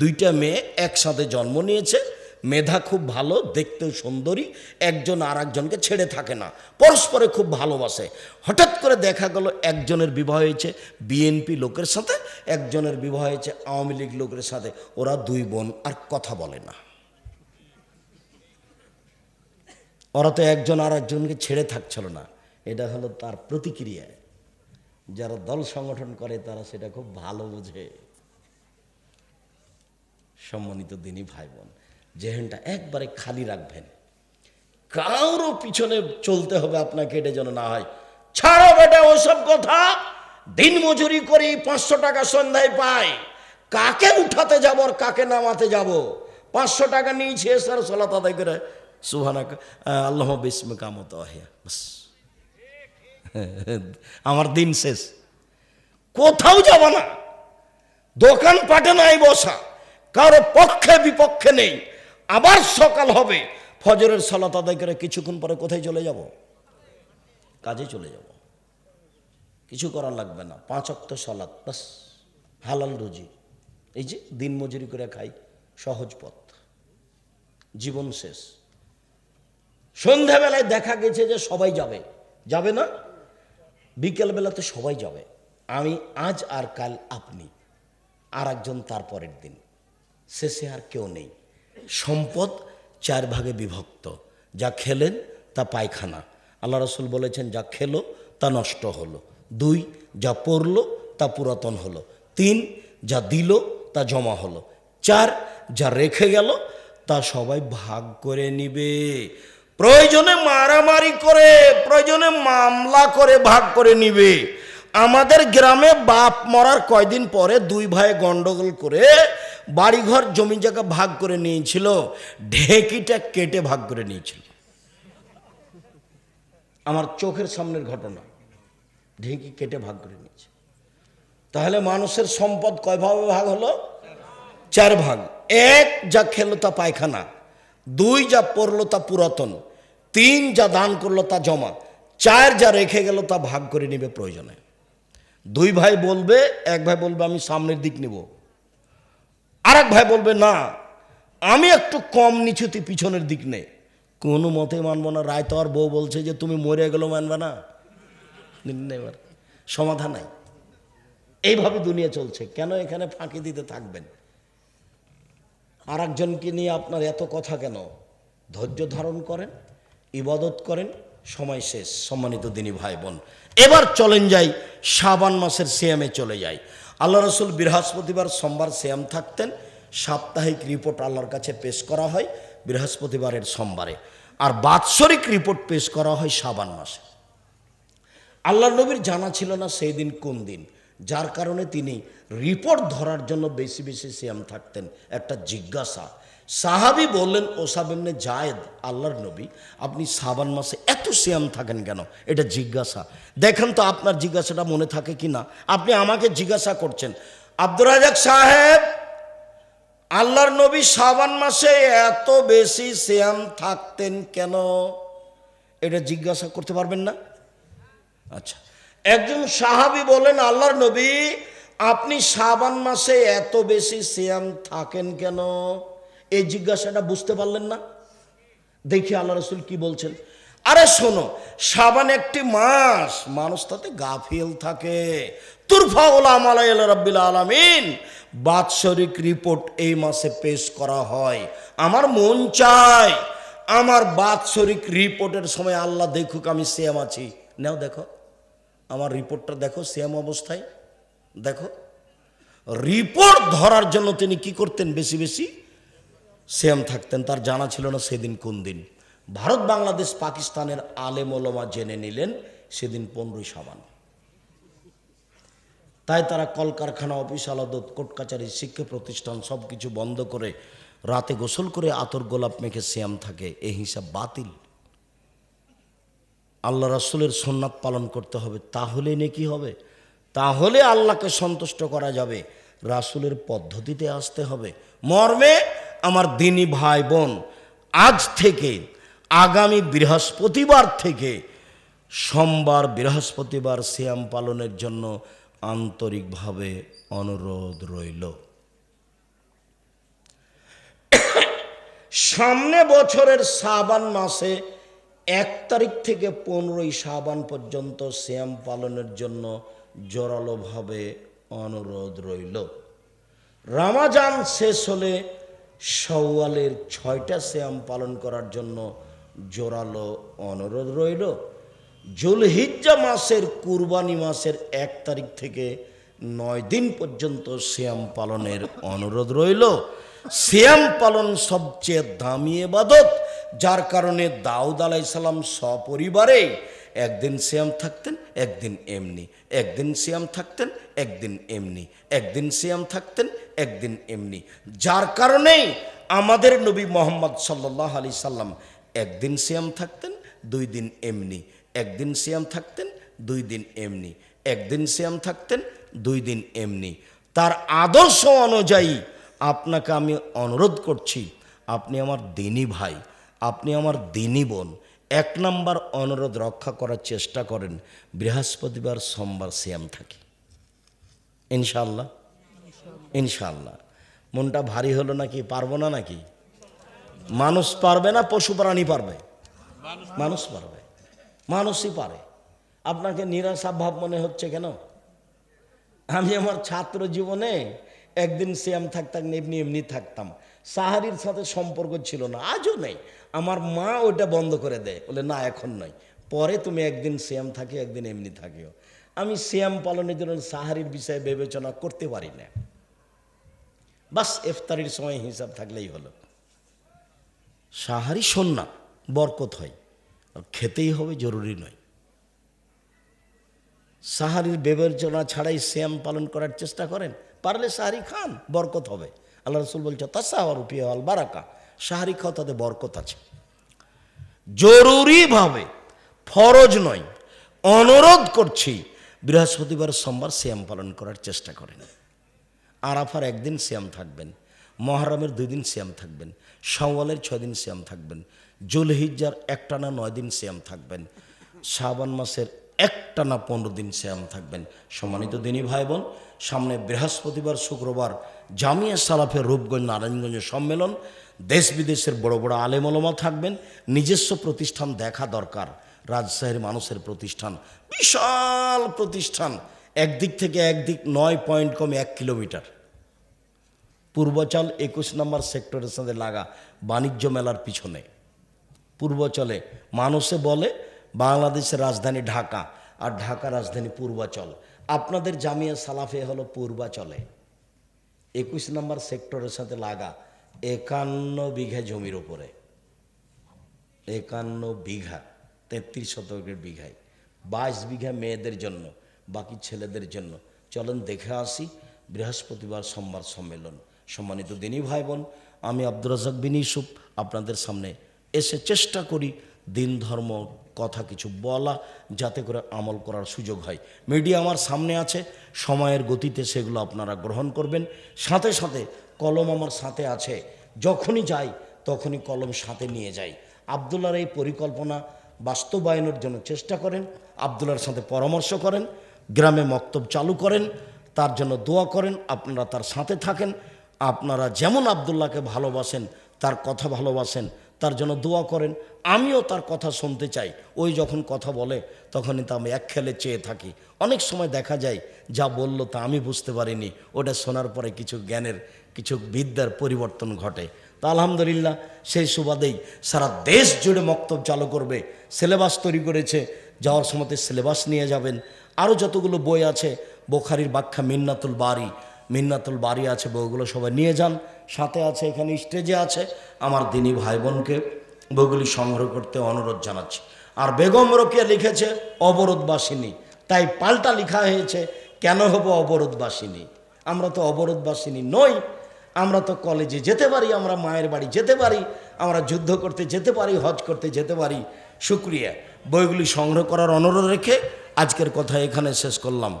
দুইটা মেয়ে একসাথে জন্ম নিয়েছে, মেধা খুব ভালো, দেখতেও সুন্দরী, একজন আর একজনকে ছেড়ে থাকে না, পরস্পরে খুব ভালোবাসে। হঠাৎ করে দেখা গেল একজনের বিবাহ হয়েছে বিএনপি লোকের সাথে, একজনের বিবাহ হয়েছে আওয়ামী লীগ লোকের সাথে, ওরা দুই বোন আর কথা বলে না। ওরা তো একজন আর একজনকে ছেড়ে থাকছিল না, এটা হলো তার প্রতিক্রিয়া। যারা দল সংগঠন করে তারা সেটা খুব ভালো বোঝে। সম্মানিত দিনই ভাই বোন জেহেনটা একবারে খালি রাখবেন। কারও পিছনে চলতে হবে আপনাকে এটা যেন না হয়। ছাড়ো বেটা, ওসব কথা। দিন মজুরি করি, পাঁচশো টাকা সন্ধ্যায় পাই। কাকে উঠাতে যাব আর কাকে নামাতে যাব? পাঁচশো টাকা নিয়েছি এসার সলাত আদায় করে। সুহানা আল্লাহ বিসমে কামত বাস। আমার দিন শেষ। কোথাও যাব না। দোকান পাটে নাই বসা। কারও পক্ষে বিপক্ষে নেই। আবার সকাল হবে, ফজরের সালাত আদায় করে কিছুক্ষণ পরে কোথায় চলে যাব? কাজে চলে যাব। কিছু করার লাগবে না। পাঁচ অক্ত সালাত, বাস। হালাল রুজি। এই যে দিন মজুরি করে খাই, সহজ পথ। জীবন শেষ। সন্ধ্যাবেলায় দেখা গেছে যে সবাই যাবে। যাবে না? বিকেলবেলাতে সবাই যাবে। আমি, আজ আর কাল আপনি। আর একজন তারপরের দিন। শেষে আর কেউ নেই। সম্পদ চার ভাগে বিভক্ত। যা খেলেন তা পায়খানা। আল্লাহ রসুল বলেছেন, যা খেলো তা নষ্ট হলো। দুই, যা পড়ল তা পুরাতন হলো। তিন, যা দিল তা জমা হলো। চার, যা রেখে গেল তা সবাই ভাগ করে নিবে। প্রয়োজনে মারামারি করে, প্রয়োজনে মামলা করে ভাগ করে নিবে। আমাদের গ্রামে বাপ মরার কয়দিন পরে দুই ভাই গন্ডগোল করে বাড়িঘর জমি জায়গা ভাগ করে নিয়েছিল, ঢেকিটা কেটে ভাগ করে নিয়েছিল। আমার চোখের সামনের ঘটনা, ঢেকি কেটে ভাগ করে নিয়েছে। তাহলে মানুষের সম্পদ কয় ভাবে ভাগ হলো? চার ভাগ। এক যা খেলো তা পায়খানা, দুই যা পড়ল তা পুরাতন, তিন যা দান করল তা জমা, চার যা রেখে গেল তা ভাগ করে নিবে প্রয়োজনে। দুই ভাই বলবে, এক ভাই বলবে, আমি সামনের দিক নিব। আর এক ভাই বলবে, না, আমি একটু কম নিচুতে পিছনের দিক নেই কোনো মতে মানবো না। রায় তো আর বউ বলছে যে, তুমি মরে গেলেও মানবে না। এবার সমাধান নাই। এইভাবে দুনিয়া চলছে। কেন এখানে ফাঁকি দিতে থাকবেন? আর একজনকে নিয়ে আপনার এত কথা কেন? ধৈর্য ধারণ করেন, ইবাদত করেন, সময় শেষ। সম্মানিত দিনী ভাই বোন, এবার চলেন যাই, শাবান মাসের সিয়ামে চলে যাই। আল্লাহ রসুল বৃহস্পতিবার সোমবার শ্যাম থাকতেন, সাপ্তাহিক রিপোর্ট আল্লাহর কাছে পেশ করা হয় বৃহস্পতিবারের সোমবারে। আর বাৎসরিক রিপোর্ট পেশ করা হয় সাবান মাসে। আল্লাহ নবীর জানা ছিল না সেই দিন কোন দিন। যার কারণে তিনি রিপোর্ট ধরার জন্য বেশি বেশি শ্যাম থাকতেন। একটা জিজ্ঞাসা সাহাবি বললেন ওসাবেমনে জায়েদ, আল্লাহর নবী, আপনি সাবান মাসে এত সিয়াম থাকেন কেন? এটা জিজ্ঞাসা। দেখেন তো আপনার জিজ্ঞাসাটা মনে থাকে কি না? আপনি আমাকে জিজ্ঞাসা করছেন, আব্দুর রাজাক সাহেব, আল্লাহর নবী সাবান মাসে এত বেশি সিয়াম থাকতেন কেন? এটা জিজ্ঞাসা করতে পারবেন না? আচ্ছা একজন সাহাবি বলেন, আল্লাহর নবী, আপনি সাবান মাসে এত বেশি সিয়াম থাকেন কেন? এই জিজ্ঞাসাটা বুঝতে পারলেন না? দেখি আল্লাহ রসুল কি বলছেন। আরে শোনো, সাবান একটি মাস, মানুষ তাতে গাফিল থাকে। তুরফা ওলাম রব্বিল আলমিন। বাৎসরিক রিপোর্ট এই মাসে পেশ করা হয়। আমার মন চায়, আমার বাৎসরিক রিপোর্টের সময় আল্লাহ দেখুক আমি সেম আছি। নাও দেখো, আমার রিপোর্টটা দেখো সেম অবস্থায়। দেখো রিপোর্ট ধরার জন্য তিনি কি করতেন বেশি বেশি? সেম থাকতেন, তার জানা ছিল না সেদিন কোন দিন। ভারত, বাংলাদেশ, পাকিস্তানের আলেম ওলমা জেনে নিলেন সেদিন পনেরোই সাবান। তাই তারা কলকারখানা, অফিস, আলাদত, কোর্ট কাচারি, শিক্ষা প্রতিষ্ঠান সব কিছু বন্ধ করে রাতে গোসল করে আতর গোলাপ মেখে শ্যাম থাকে এই হিসাব বাতিল। আল্লাহ রাসুলের সোননাথ পালন করতে হবে, তাহলে নেকি হবে? তাহলে আল্লাহকে সন্তুষ্ট করা যাবে। রাসুলের পদ্ধতিতে আসতে হবে। মর্মে আমার দিনী ভাই বোন, আজ থেকে, আগামী বৃহস্পতিবার থেকে, সোমবার বৃহস্পতিবার শ্যাম পালনের জন্য আন্তরিকভাবে অনুরোধ রইল। সামনে বছরের সাবান মাসে এক তারিখ থেকে পনেরোই সাবান পর্যন্ত শ্যাম পালনের জন্য জোরালোভাবে অনুরোধ রইল। রামাজান শেষ হলে সওয়ালের ছয়টা শ্যাম পালন করার জন্য জোরালো অনুরোধ রইল। জুলহিজ্জা মাসের কুরবানি মাসের এক তারিখ থেকে নয় দিন পর্যন্ত শ্যাম পালনের অনুরোধ রইল। শ্যাম পালন সবচেয়ে দামি এবাদত, যার কারণে দাউদ আলাইসাল্লাম সপরিবারে একদিন শ্যাম থাকতেন, একদিন এমনি। একদিন শ্যাম থাকতেন, একদিন এমনি। একদিন শ্যাম থাকতেন একদিন এমনি। যার কারণেই আমাদের নবী মোহাম্মদ সাল্লাহ আলি সাল্লাম একদিন শ্যাম থাকতেন, দুই দিন এমনি। একদিন শ্যাম থাকতেন, দুই দিন এমনি। একদিন শ্যাম থাকতেন, দুই দিন এমনি। তার আদর্শ অনুযায়ী আপনাকে আমি অনুরোধ করছি, আপনি আমার দিনী ভাই, আপনি আমার দিনী বোন, এক নাম্বার অনুরোধ রক্ষা করার চেষ্টা করেন, বৃহস্পতিবার সোমবার শ্যাম থাকি। ইনশাল্লাহ ইনশাল্লাহ মনটা ভারী হলো নাকি, পারব না নাকি? মানুষ পারবে না, পশু প্রাণী পারবে। মানুষ পারবে। মানুষই পারে। আপনাকে নিরাশা ভাব মনে হচ্ছে কেন? আমি আমার ছাত্র জীবনে একদিন শ্যাম থাকতাম, এমনি এমনি থাকতাম। সাহারির সাথে সম্পর্ক ছিল না, আজও নেই। আমার মা ওইটা বন্ধ করে দেয়, বলে, না, এখন নয়। পরে তুমি একদিন শ্যাম থাকি, একদিন এমনি থাকিও। আমি শ্যাম পালনের জন্য সাহারির বিষয়ে বিবেচনা করতে পারি না। বাস ইফতারির সময় হিসাব থাকলেই হলো। সাহারি সন্না বরকত হয়। খেতেই হবে, জরুরি নয়। সাহারির বিবেচনা ছাড়াই শ্যাম পালন করার চেষ্টা করেন। পারলে সাহারি খান, বরকত হবে। আল্লাহ রসুল বলছে তাসাহর পিয়াল বারাকা। সাহারি খাও তাতে বরকত আছে। জরুরিভাবে ফরজ নয়, অনুরোধ করছি, বৃহস্পতিবার সোমবার শ্যাম পালন করার চেষ্টা করেন। আরাফার একদিন শ্যাম থাকবেন, মহারামের দুই দিন শ্যাম থাকবেন সওয়ালের ছয় দিন শ্যাম থাকবেন, জুলহিজ্জার একটানা নয় দিন শ্যাম থাকবেন শ্রাবণ মাসের একটানা পনেরো দিন শ্যাম থাকবেন। সম্মানিত দিনী ভাই বোন সামনে বৃহস্পতিবার, শুক্রবার জামিয়া সালাফের রূপগঞ্জ নারায়ণগঞ্জের সম্মেলন, দেশ বিদেশের বড় বড় আলেমলমা থাকবেন, নিজস্ব প্রতিষ্ঠান দেখা দরকার, রাজশাহীর মানুষের প্রতিষ্ঠান, বিশাল প্রতিষ্ঠান, একদিক থেকে একদিক নয় পয়েন্ট কমে এক কিলোমিটার। পূর্বাচল একুশ নম্বর সেক্টরের সাথে লাগা বাণিজ্য মেলার পিছনে। পূর্বাচলে মানুষে বলে, বাংলাদেশের রাজধানী ঢাকা আর ঢাকা রাজধানী পূর্বাচল। আপনাদের জামিয়া সালাফে হলো পূর্বাচলে। একুশ নম্বর সেক্টরের সাথে লাগা একান্ন বিঘা জমির ওপরে একান্ন বিঘা, তেত্রিশ শতকের বিঘায়। বাইশ বিঘা মেয়েদের জন্য, বাকি ছেলেদের জন্য। চলেন দেখে আসি বৃহস্পতিবার সোমবার সম্মেলন। সম্মানিত দিনী ভাই বোন আমি আব্দুর রাজাক বিন ইউসুফ আপনাদের সামনে এসে চেষ্টা করি দিন ধর্ম কথা কিছু বলা যাতে করে আমল করার সুযোগ হয়। মিডিয়া আমার সামনে আছে, সময়ের গতিতে সেগুলো আপনারা গ্রহণ করবেন। সাথে সাথে কলম আমার সাথে আছে, যখনই যাই তখনই কলম সাথে নিয়ে যাই। আবদুল্লার এই পরিকল্পনা বাস্তবায়নের জন্য চেষ্টা করেন আবদুল্লার সাথে পরামর্শ করেন, গ্রামে মক্তব চালু করেন, তার জন্য দোয়া করেন, আপনারা তার সাথে থাকেন। আপনারা যেমন আবদুল্লাহকে ভালোবাসেন, তার কথা ভালোবাসেন, তার জন্য দোয়া করেন, আমিও তার কথা শুনতে চাই। ওই যখন কথা বলে, তখনই তো আমি এক খেলে চেয়ে থাকি। অনেক সময় দেখা যায়, যা বলল তা আমি বুঝতে পারিনি। ওটা শোনার পরে কিছু জ্ঞানের, কিছু বিদ্যার পরিবর্তন ঘটে। তা আলহামদুলিল্লাহ, সেই সুবাদেই সারা দেশ জুড়ে মক্তব চালু করবে, সিলেবাস তৈরি করেছে, যাওয়ার সময়তে সিলেবাস নিয়ে যাবেন। আরও যতগুলো বই আছে, বোখারির ব্যাখ্যা মিন্নাতুল বাড়ি মিন্নাতুল বাড়ি আছে বইগুলো সবাই নিয়ে যান। সাথে আছে, এখানে স্টেজে আছে। আমার দিনী ভাই বোনকে বইগুলি সংগ্রহ করতে অনুরোধ জানাচ্ছি। আর বেগম রকিয়া লিখেছে, অবরোধবাসিনী। তাই পাল্টা লেখা হয়েছে, কেন হব অবরোধবাসিনী? আমরা তো অবরোধবাসিনী নই। আমরা তো কলেজে যেতে পারি, আমরা মায়ের বাড়ি যেতে পারি, আমরা যুদ্ধ করতে যেতে পারি, হজ করতে যেতে পারি। শুক্রিয়া। বইগুলি সংগ্রহ করার অনুরোধ রেখে আজকের কথা এখানে শেষ করলাম।